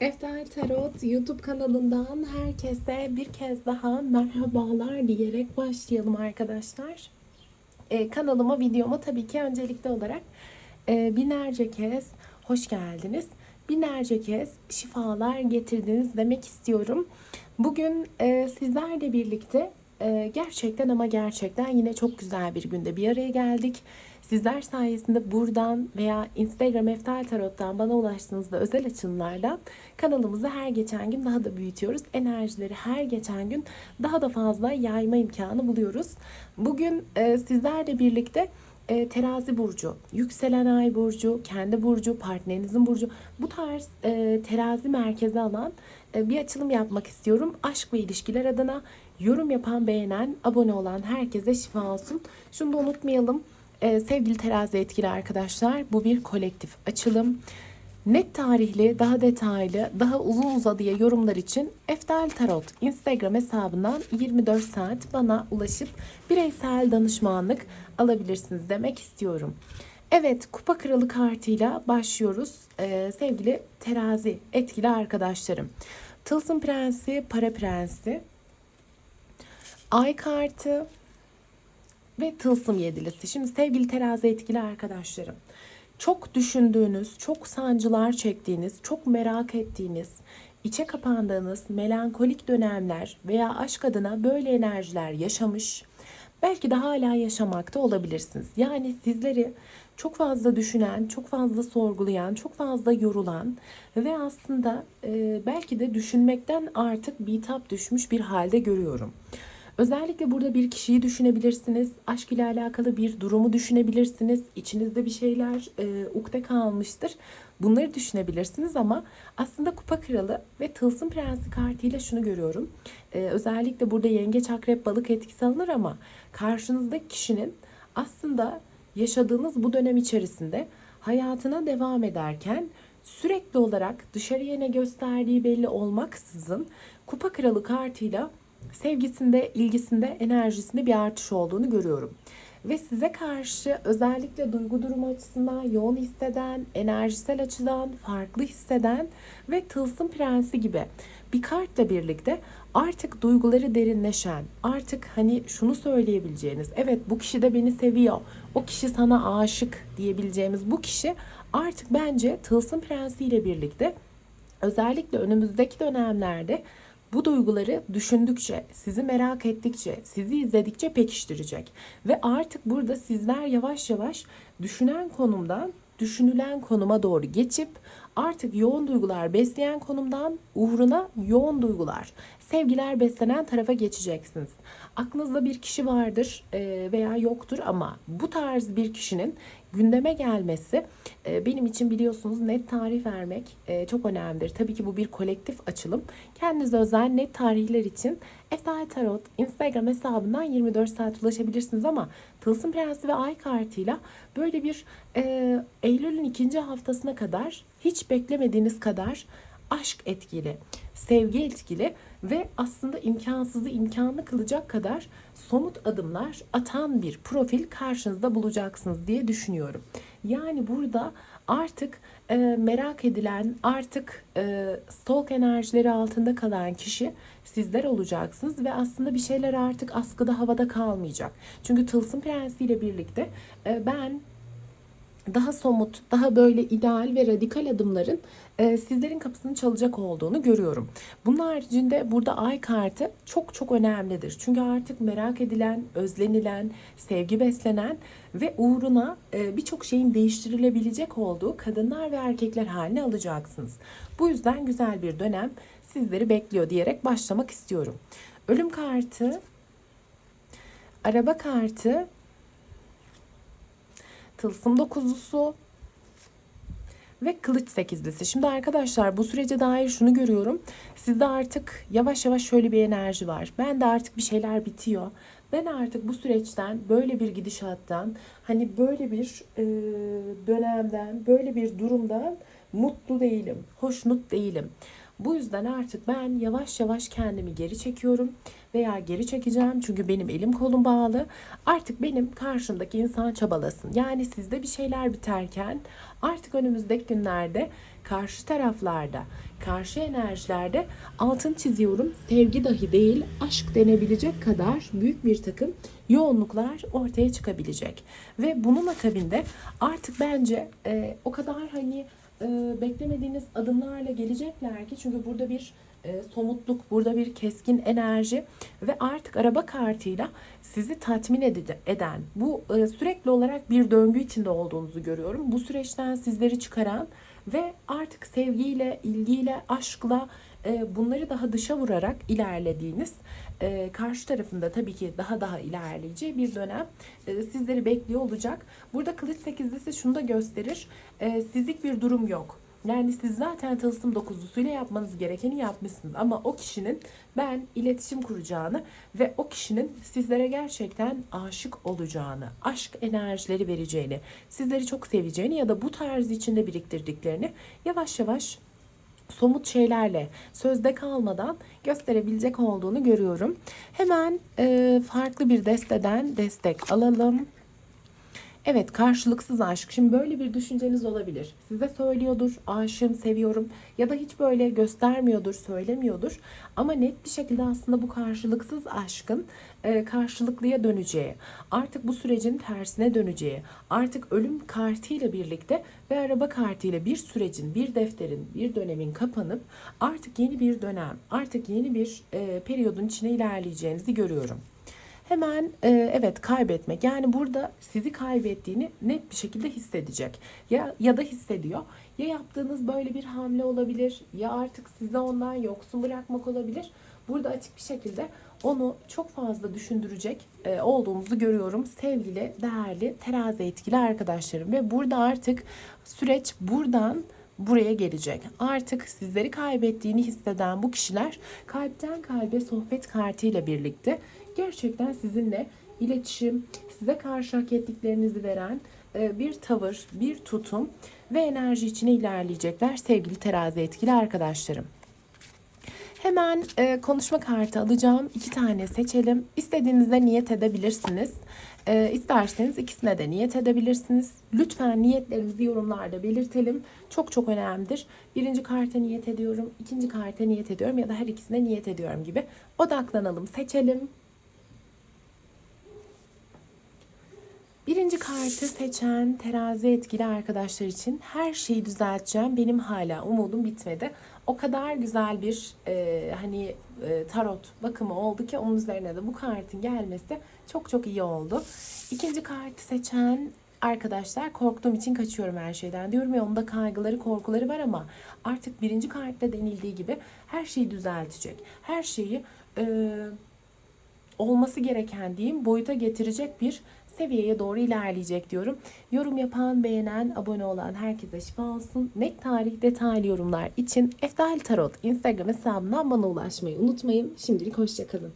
Eftel Tarot YouTube kanalından herkese bir kez daha merhabalar diyerek başlayalım arkadaşlar. Ee, kanalıma, videoma tabii ki öncelikli olarak e, binlerce kez hoş geldiniz. Binlerce kez şifalar getirdiniz demek istiyorum. Bugün e, sizlerle birlikte e, gerçekten ama gerçekten yine çok güzel bir günde bir araya geldik. Sizler sayesinde buradan veya Instagram Eftal Tarot'tan bana ulaştığınızda özel açılımlardan kanalımızı her geçen gün daha da büyütüyoruz. Enerjileri her geçen gün daha da fazla yayma imkanı buluyoruz. Bugün e, sizlerle birlikte e, terazi burcu, yükselen ay burcu, kendi burcu, partnerinizin burcu bu tarz e, terazi merkezi alan e, bir açılım yapmak istiyorum. Aşk ve ilişkiler adına yorum yapan, beğenen, abone olan herkese şifa olsun. Şunu da unutmayalım. E, sevgili terazi etkili arkadaşlar bu bir kolektif açılım. Net tarihli, daha detaylı, daha uzun uzadıya yorumlar için Eftel Tarot Instagram hesabından 24 saat bana ulaşıp bireysel danışmanlık alabilirsiniz demek istiyorum. Evet, Kupa Kralı kartıyla başlıyoruz. Ee, sevgili terazi etkili arkadaşlarım. Tılsım Prensi, Para Prensi, Ay kartı ve Tılsım Yedilisi. Şimdi sevgili terazi etkili arkadaşlarım çok düşündüğünüz, çok sancılar çektiğiniz, çok merak ettiğiniz, içe kapandığınız melankolik dönemler veya aşk adına böyle enerjiler yaşamış, belki de hala yaşamakta olabilirsiniz. Yani sizleri çok fazla düşünen, çok fazla sorgulayan, çok fazla yorulan ve aslında e, belki de düşünmekten artık bitap düşmüş bir halde görüyorum. Özellikle burada bir kişiyi düşünebilirsiniz. Aşk ile alakalı bir durumu düşünebilirsiniz. İçinizde bir şeyler e, ukde kalmıştır. Bunları düşünebilirsiniz ama aslında kupa kralı ve tılsım prensi kartıyla şunu görüyorum. E, özellikle burada yengeç akrep balık etkisi alınır ama karşınızdaki kişinin aslında yaşadığınız bu dönem içerisinde hayatına devam ederken sürekli olarak dışarıya ne gösterdiği belli olmaksızın kupa kralı kartıyla sevgisinde, ilgisinde, enerjisinde bir artış olduğunu görüyorum. Ve size karşı özellikle duygu durumu açısından yoğun hisseden, enerjisel açıdan farklı hisseden ve tılsım prensi gibi bir kartla birlikte artık duyguları derinleşen, artık hani şunu söyleyebileceğiniz, evet bu kişi de beni seviyor, o kişi sana aşık diyebileceğimiz bu kişi artık bence tılsım prensi ile birlikte özellikle önümüzdeki dönemlerde bu duyguları düşündükçe, sizi merak ettikçe, sizi izledikçe pekiştirecek. Ve artık burada sizler yavaş yavaş düşünen konumdan düşünülen konuma doğru geçip artık yoğun duygular besleyen konumdan uğruna yoğun duygular, sevgiler beslenen tarafa geçeceksiniz. Aklınızda bir kişi vardır e, veya yoktur ama bu tarz bir kişinin gündeme gelmesi e, benim için biliyorsunuz net tarih vermek e, çok önemlidir. Tabii ki bu bir kolektif açılım. Kendinize özel net tarihler için Eftal Tarot Instagram hesabından 24 saat ulaşabilirsiniz ama Tılsım Prensi ve Ay kartıyla böyle bir Eylül'ün ikinci haftasına kadar hiç beklemediğiniz kadar aşk etkili, sevgi etkili ve aslında imkansızı imkanlı kılacak kadar somut adımlar atan bir profil karşınızda bulacaksınız diye düşünüyorum. Yani burada artık e, merak edilen, artık e, stalk enerjileri altında kalan kişi sizler olacaksınız ve aslında bir şeyler artık askıda havada kalmayacak. Çünkü Tılsım Prensi ile birlikte e, ben daha somut, daha böyle ideal ve radikal adımların e, sizlerin kapısını çalacak olduğunu görüyorum. Bunun haricinde burada ay kartı çok çok önemlidir. Çünkü artık merak edilen, özlenilen, sevgi beslenen ve uğruna e, birçok şeyin değiştirilebilecek olduğu kadınlar ve erkekler haline alacaksınız. Bu yüzden güzel bir dönem sizleri bekliyor diyerek başlamak istiyorum. Ölüm kartı, araba kartı tılsım dokuzlusu ve kılıç sekizlisi. Şimdi arkadaşlar bu sürece dair şunu görüyorum. Sizde artık yavaş yavaş şöyle bir enerji var. Ben de artık bir şeyler bitiyor. Ben artık bu süreçten, böyle bir gidişattan, hani böyle bir e, dönemden, böyle bir durumdan mutlu değilim, hoşnut değilim. Bu yüzden artık ben yavaş yavaş kendimi geri çekiyorum veya geri çekeceğim çünkü benim elim kolum bağlı. Artık benim karşımdaki insan çabalasın. Yani sizde bir şeyler biterken artık önümüzdeki günlerde karşı taraflarda, karşı enerjilerde altın çiziyorum. Sevgi dahi değil, aşk denebilecek kadar büyük bir takım yoğunluklar ortaya çıkabilecek. Ve bunun akabinde artık bence e, o kadar hani beklemediğiniz adımlarla gelecekler ki çünkü burada bir e, somutluk, burada bir keskin enerji ve artık araba kartıyla sizi tatmin ede- eden, bu e, sürekli olarak bir döngü içinde olduğunuzu görüyorum. Bu süreçten sizleri çıkaran ve artık sevgiyle, ilgiyle, aşkla bunları daha dışa vurarak ilerlediğiniz, e, karşı tarafında tabii ki daha daha ilerleyeceği bir dönem e, sizleri bekliyor olacak. Burada kılıç sekizlisi şunu da gösterir. E, sizlik bir durum yok. Yani siz zaten tılsım dokuzlusuyla yapmanız gerekeni yapmışsınız. Ama o kişinin ben iletişim kuracağını ve o kişinin sizlere gerçekten aşık olacağını, aşk enerjileri vereceğini, sizleri çok seveceğini ya da bu tarz içinde biriktirdiklerini yavaş yavaş somut şeylerle sözde kalmadan gösterebilecek olduğunu görüyorum. Hemen e, farklı bir desteden destek alalım. Evet karşılıksız aşk. Şimdi böyle bir düşünceniz olabilir. Size söylüyordur, aşığım, seviyorum ya da hiç böyle göstermiyordur, söylemiyordur. Ama net bir şekilde aslında bu karşılıksız aşkın e, karşılıklıya döneceği, artık bu sürecin tersine döneceği, artık ölüm kartıyla birlikte ve araba kartıyla bir sürecin, bir defterin, bir dönemin kapanıp artık yeni bir dönem, artık yeni bir e, periyodun içine ilerleyeceğinizi görüyorum. Hemen e, evet kaybetmek. Yani burada sizi kaybettiğini net bir şekilde hissedecek. Ya ya da hissediyor. Ya yaptığınız böyle bir hamle olabilir ya artık sizi ondan yoksun bırakmak olabilir. Burada açık bir şekilde onu çok fazla düşündürecek e, olduğumuzu görüyorum. Sevgili, değerli, terazi etkili arkadaşlarım ve burada artık süreç buradan buraya gelecek. Artık sizleri kaybettiğini hisseden bu kişiler kalpten kalbe sohbet kartıyla birlikte gerçekten sizinle iletişim, size karşı hak ettiklerinizi veren e, bir tavır, bir tutum ve enerji içine ilerleyecekler sevgili terazi etkili arkadaşlarım. Hemen e, konuşma kartı alacağım. İki tane seçelim. İstediğinizde niyet edebilirsiniz. E, isterseniz ikisine de niyet edebilirsiniz. Lütfen niyetlerinizi yorumlarda belirtelim. Çok çok önemlidir. Birinci karta niyet ediyorum, ikinci karta niyet ediyorum ya da her ikisine niyet ediyorum gibi. Odaklanalım, seçelim. Birinci kartı seçen terazi etkili arkadaşlar için her şeyi düzelteceğim. Benim hala umudum bitmedi. O kadar güzel bir e, hani e, tarot bakımı oldu ki onun üzerine de bu kartın gelmesi çok çok iyi oldu. İkinci kartı seçen arkadaşlar korktuğum için kaçıyorum her şeyden diyorum ya onda kaygıları korkuları var ama artık birinci kartta denildiği gibi her şeyi düzeltecek. Her şeyi e, olması gereken diyeyim boyuta getirecek bir seviyeye doğru ilerleyecek diyorum. Yorum yapan, beğenen, abone olan herkese şifa olsun. Net tarih detaylı yorumlar için Eftahil Tarot Instagram hesabından bana ulaşmayı unutmayın. Şimdilik hoşçakalın.